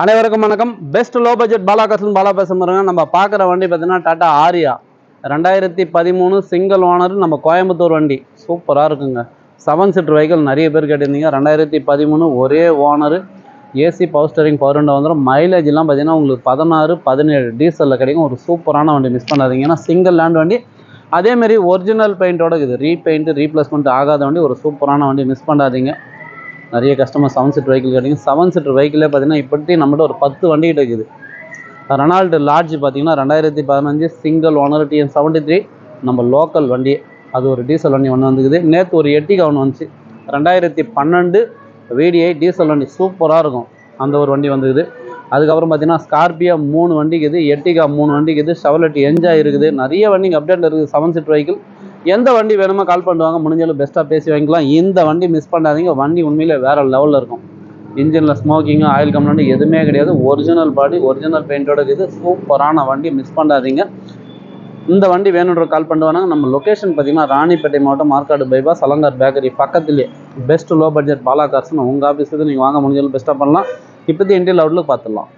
அனைவருக்கும் வணக்கம். Best low budget Bala கசன் பாலா பேச பாருங்க நம்ம பார்க்குற வண்டி பார்த்தீங்கன்னா டாடா ஆரியா ரெண்டாயிரத்தி பதிமூணு சிங்கிள் ஓனர் நம்ம கோயம்புத்தூர் வண்டி. சூப்பராக இருக்குங்க. செவன் சீட்டர் வெஹிக்கிள் நிறைய பேர் கேட்டிருந்தீங்க. ரெண்டாயிரத்தி பதிமூணு ஒரே owner AC power steering power window வந்துடும் மைலேஜ்லாம் பார்த்தீங்கன்னா உங்களுக்கு பதினாறு பதினேழு டீசலில் கிடைக்கும். ஒரு சூப்பரான வண்டி மிஸ் பண்ணாதீங்க. ஏன்னா சிங்கிள் லேண்ட் வண்டி. அதேமாரி ஒரிஜினல் பெயிண்டோட இது ரீபெயிண்ட்டு ரீப்ளேஸ்மெண்ட் ஆகாத வண்டி. ஒரு சூப்பரான வண்டி மிஸ் பண்ணாதீங்க. நிறைய கஸ்டமர் செவன் சீட்டர் வெஹிக்கிள் கேட்டிங்க. செவன் சீட்டர் வெஹிக்கிளே பார்த்தீங்கன்னா இப்படி நம்மகிட்ட ஒரு பத்து வண்டி கிட்ட இருக்குது ரெனால்டு லார்ஜ் பார்த்தீங்கன்னா ரெண்டாயிரத்தி பதினஞ்சு single owner TN seventy three நம்ம லோக்கல் வண்டி. அது ஒரு டீசல் வண்டி ஒன்று வந்துக்குது. நேற்று ஒரு எட்டிகா ஒன்று வந்துச்சு. ரெண்டாயிரத்தி பன்னெண்டு விடிஐ டீசல் வண்டி சூப்பராக இருக்கும். அந்த ஒரு வண்டி வந்துக்குது. அதுக்கப்புறம் பார்த்தீங்கன்னா ஸ்கார்பியோ மூணு வண்டிக்குது. எட்டிகா மூணு வண்டிக்குது. ஷவலெட் என்ஜாய் இருக்குது. நிறைய வண்டிங்க அப்டேட்டில் இருக்குது. செவன் சீட் வெஹிக்கிள் எந்த வண்டி வேணுமோ கால் பண்ணுவாங்க முடிஞ்சாலும் பெஸ்ட்டாக பேசி வாங்கிக்கலாம். இந்த வண்டி மிஸ் பண்ணாதீங்க. வண்டி உண்மையிலே வேறு லெவலில் இருக்கும். இன்ஜினில் ஸ்மோக்கிங்கு ஆயில் கம்ப்ளைண்ட் எதுவுமே கிடையாது. ஒரிஜினல் பாடி ஒரிஜினல் பெயிண்டோட இது சூப்பரான வண்டி மிஸ் பண்ணாதீங்க. இந்த வண்டி வேணுன்ற கால் பண்ணுவாங்க நம்ம லொக்கேஷன் பார்த்தீங்கன்னா ராணிப்பேட்டை மாவட்டம் மார்க்காடு பைபாஸ் அலங்கார் பேக்கரி பக்கத்துலேயே பெஸ்ட் லோ பட்ஜெட் பாலா கார்ஸ்னு உங்கள் ஆஃபீஸுக்கு நீங்கள் வாங்க முடிஞ்சாலும் பெஸ்ட்டாக பண்ணலாம். இப்போதைக்கு இன்டீரியல் அவுட்லுக் பார்த்துடலாம்.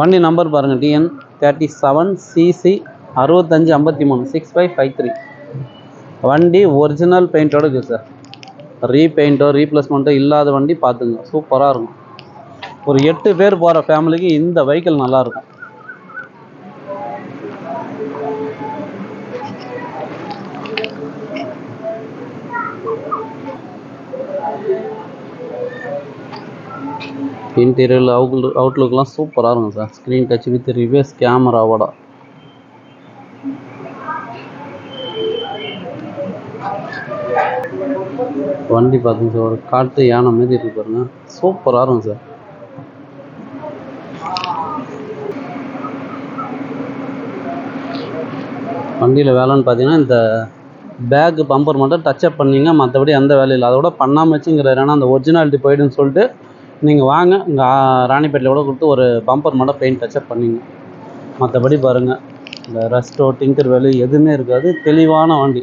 வண்டி நம்பர் பாருங்கள் டிஎன் தேர்ட்டி செவன் சிசி அறுபத்தஞ்சு ஐம்பத்தி மூணு சிக்ஸ் ஃபைவ் ஃபைவ் த்ரீ வண்டி ஒரிஜினல் பெயிண்டோட இருக்குது சார் ரீபெயிண்ட்டோ ரீப்ளேஸ்மெண்ட்டோ இல்லாத வண்டி பார்த்துங்க. சூப்பராக இருக்கும். ஒரு எட்டு பேர் போகிற ஃபேமிலிக்கு இந்த வெஹிக்கிள் நல்லாயிருக்கும் இன்டீரியர் அவுட் அவுட்லுக்லாம் சூப்பராக இருக்கும் sir screen touch with reverse கேமராவோட வண்டி பார்த்துங்க சார் ஒரு காட்டு யானை மாதிரி இருக்கு பாருங்க. சூப்பராக இருக்கும் சார் வண்டியில் வேலைன்னு பார்த்தீங்கன்னா இந்த பேக்கு பம்பர் மட்டும் டச்சப் பண்ணிங்க மற்றபடி எந்த வேலையில் அதோட பண்ணாமல் வச்சுங்கிறாரு ஏன்னா அந்த ஒரிஜினாலிட்டி போயிடுன்னு சொல்லிட்டு நீங்கள் வாங்க இங்கே ராணிப்பேட்டில் கூட கொடுத்து ஒரு பம்பர் மட்டும் பெயிண்ட் டச்சப் பண்ணிங்க. மற்றபடி பாருங்கள் இந்த ரெஸ்டோ டிங்கர் வேலு எதுவுமே இருக்காது. தெளிவான வண்டி.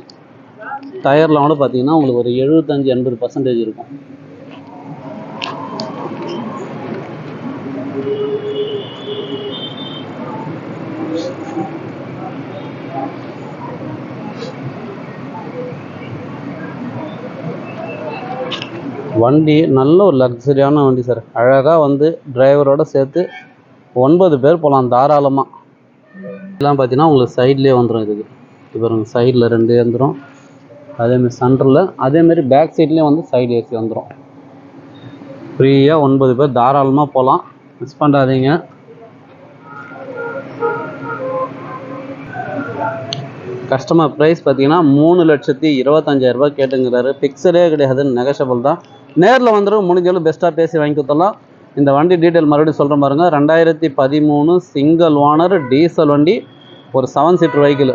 டயர்லாம் கூட பார்த்தீங்கன்னா உங்களுக்கு ஒரு எழுபத்தஞ்சி எண்பது பர்சன்டேஜ் இருக்கும். வண்டி நல்ல ஒரு லக்ஸரியான வண்டி சார் அழகாக வந்து டிரைவரோட சேர்த்து ஒன்பது பேர் போகலாம் தாராளமாக இதெல்லாம் பார்த்தீங்கன்னா உங்களுக்கு சைட்லேயே வந்துடும் இதுக்கு. இப்போ சைடில் ரெண்டு வந்துடும் அதேமாரி சென்டரில் அதேமாரி பேக் சைட்லேயும் வந்து சைடு ஏசி வந்துடும் ஃப்ரீயாக ஒன்பது பேர் தாராளமாக போகலாம் மிஸ் பண்ணாதீங்க. கஸ்டமர் ப்ரைஸ் பார்த்தீங்கன்னா மூணு லட்சத்தி இருபத்தஞ்சாயிரரூபா கேட்டுங்கிறாரு. ஃபிக்ஸடே கிடையாது நெகஷபிள் தான். நேரில் வந்துடும் முடிஞ்சாலும் பெஸ்ட்டாக பேசி வாங்கி கொடுத்தலாம் இந்த வண்டி டீட்டெயில் மறுபடியும் சொல்கிறேன் பாருங்க. ரெண்டாயிரத்தி பதிமூணு சிங்கிள் ஓனர் டீசல் வண்டி ஒரு செவன் சீட்டர் வெஹிக்கிள்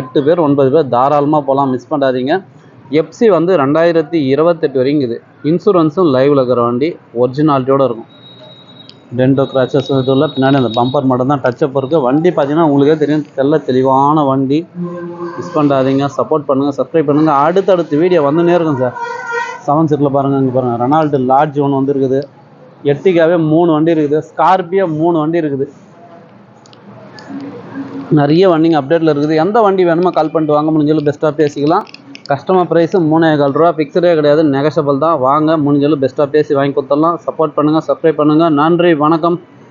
எட்டு பேர் ஒன்பது பேர் தாராளமாக போகலாம் மிஸ் பண்ணாதீங்க. எஃப்சி வந்து ரெண்டாயிரத்தி இருபத்தெட்டு வரைக்கும் இது இன்சூரன்ஸும் லைவில் இருக்கிற வண்டி ஒரிஜினாலிட்டியோடு இருக்கும். டென்டோ கிராச்சஸ் இதில் பின்னாடி அந்த பம்பர் மட்டும் தான் டச்சப் இருக்குது வண்டி பார்த்தீங்கன்னா உங்களுக்கே தெரியும் தெல்ல தெளிவான வண்டி. மிஸ் பண்ணாதீங்க. சப்போர்ட் பண்ணுங்கள் சப்ஸ்கிரைப் பண்ணுங்கள் அடுத்தடுத்து வீடியோ வந்துன்னே இருக்கும் சார் செவன் சீட்டில் பாருங்கள் இங்கே பாருங்கள் ரெனால்டு லாட்ஜ் ஒன்று வந்துருக்குது எட்டிக்காவே மூணு வண்டி இருக்குது. ஸ்கார்பியோ மூணு வண்டி இருக்குது. நிறைய வண்டிங்க அப்டேட்டில் இருக்குது. எந்த வண்டி வேணுமோ கால் பண்ணிட்டு வாங்க. முடிஞ்சாலும் பெஸ்ட்டாக பேசிக்கலாம். கஸ்டமர் ப்ரைஸு மூணே கால் ரூபா ஃபிக்ஸடே கிடையாது. நெகஷபிள் தான். வாங்க. முடிஞ்சாலும் பெஸ்ட்டாக பேசி வாங்கி கொடுத்துடலாம். சப்போர்ட் பண்ணுங்கள் சப்ஸ்கிரைப் பண்ணுங்கள் நன்றி வணக்கம்.